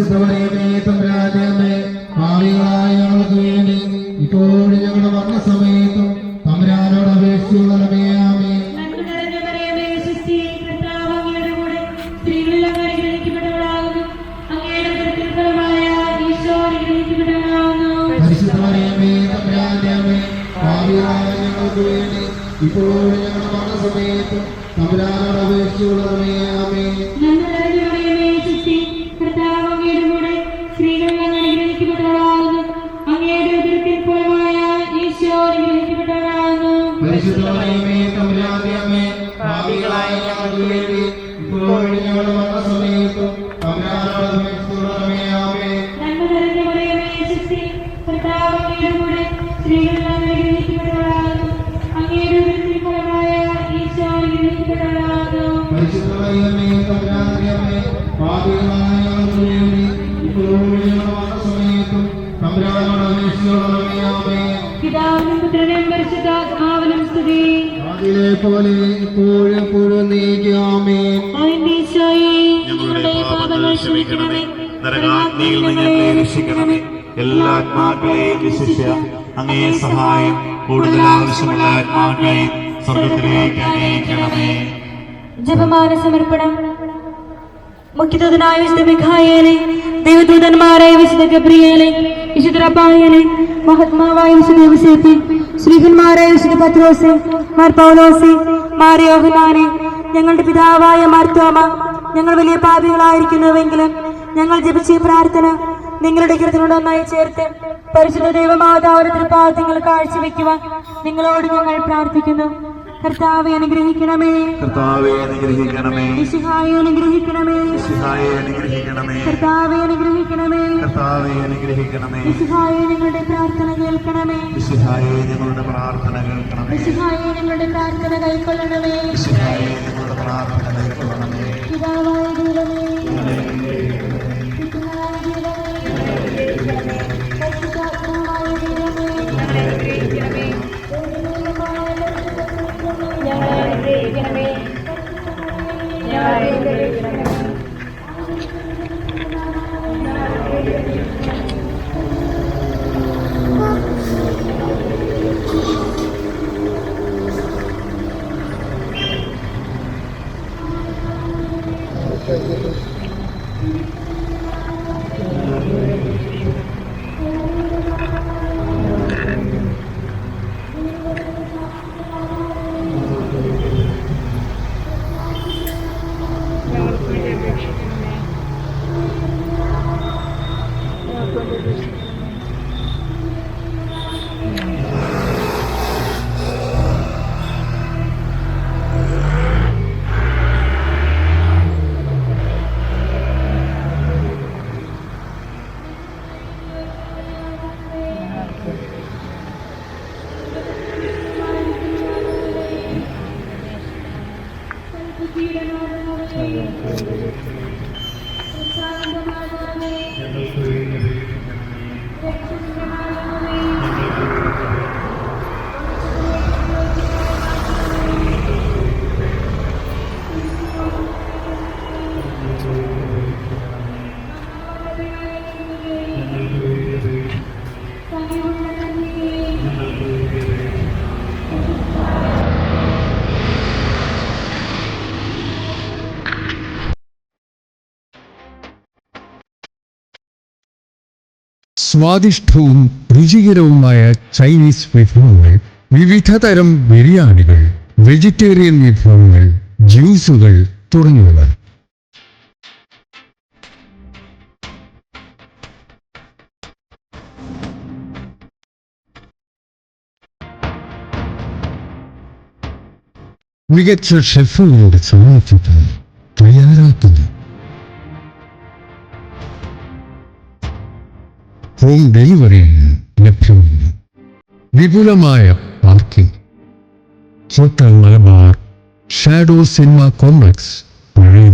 പരിശുദ്ധമറിയമേ തമ്പുരാജയമേ ഭാവികളായ ഞങ്ങൾക്ക് വേണ്ടി. ഇപ്പോഴും ഞങ്ങളുടെ മരണസമയത്തും തമ്പുരാനോട് ഈശോ അനുഗ്രഹിക്കപ്പെട്ടവനാകുന്നു. പരിശുദ്ധമറിയമേ തമ്പുരാജയമേ ഭാവികളായ ഞങ്ങൾക്ക് വേണ്ടി. ഇപ്പോഴും ഞങ്ങളുടെ മരണസമയത്തും തമ്പുരാനോട് അപേക്ഷിച്ചുള്ളമേ ആമേ അനുഗ്രഹിക്കപ്പെട്ടവനാകുന്നു. തമ്പുരാതിയമ്മേ ഭാവികളായ ഞങ്ങൾക്ക് വേണ്ടി ഇപ്പോഴും ഞങ്ങളുടെ മരണസമയത്തും ഭാവികളായ ഞങ്ങൾക്ക് വേണ്ടി ഇപ്പോഴും ഞങ്ങളുടെ മരണസമയത്തും തമ്പുരാനോട് അതിലെ പോലെ ഇപ്പോഴും എപ്പോഴും ഈശോയെ ഞങ്ങളുടെ പാപങ്ങൾ ക്ഷമിക്കണമേ. നരകാഗ്നിയിൽ നിന്ന് ഞങ്ങളെ രക്ഷിക്കണമേ. എല്ലാ ആത്മാക്കളെയും വിശിഷ്യ അങ്ങേ സഹായം കൂടുതൽ ആവശ്യമുള്ള ആത്മാക്കളെ സ്വർഗത്തിലേക്ക് അനയിക്കണമേ ജപമാന സമർപ്പണം. മുഖ്യദൂതനായ വിശുദ്ധ മിഖായേലെ ദേവദൂതന്മാരായ വിശുദ്ധ ഗബ്രിയേലെ വിശുദ്ധ മഹാത്മാവായ വിശുദ്ധ യോസേപ്പെ ശ്രീഹന്മാരായ വിശുദ്ധ പത്രോസെ മാർ പൗലോസി മാർ യോഹനാനെ ഞങ്ങളുടെ പിതാവായ മാർത്തോമ ഞങ്ങൾ വലിയ പാപികളായിരിക്കുന്നുവെങ്കിലും ഞങ്ങൾ ജപിച്ച പ്രാർത്ഥന നിങ്ങളുടെ കൃത്യനോട് ഒന്നായി ചേർത്ത് പരിശുദ്ധ ദൈവമാതാവിന്റെ തൃപ്പാദങ്ങൾ കാഴ്ചവെക്കുവാൻ നിങ്ങളോട് ഞങ്ങൾ പ്രാർത്ഥിക്കുന്നു. കർത്താവെ അനുഗ്രഹിക്കണമേ. കർത്താവെ അനുഗ്രഹിക്കണമേ. മിശിഹായെ അനുഗ്രഹിക്കണമേ. സിഹായെ അനുഗ്രഹിക്കണമേ. കർത്താവെ അനുഗ്രഹിക്കണമേ. കർത്താവെ അനുഗ്രഹിക്കണമേ. മിശിഹായെ നിങ്ങളുടെ പ്രാർത്ഥന കേൾക്കണമേ. സിഹായെ നിങ്ങളുടെ പ്രാർത്ഥന കേൾക്കണമേ. മിശിഹായെ നിങ്ങളുടെ പ്രാർത്ഥന കൈക്കൊള്ളണമേ. സിഹായെ നിങ്ങളുടെ പ്രാർത്ഥന സ്വാദിഷ്ടവും രുചികരവുമായ ചൈനീസ് വിഭവങ്ങൾ വിവിധ തരം ബിരിയാണികൾ വെജിറ്റേറിയൻ വിഭവങ്ങൾ ജ്യൂസുകൾ തുടങ്ങിയവ. മികച്ച ഷെഫുകളുടെ സാന്നിധ്യത്തിൽ തയ്യാറാക്കുന്നു. ഹോം ഡെലിവറി ലഭ്യമാണ് വിപുലമായ parking hotel Malabar shadow cinema complex പഴയ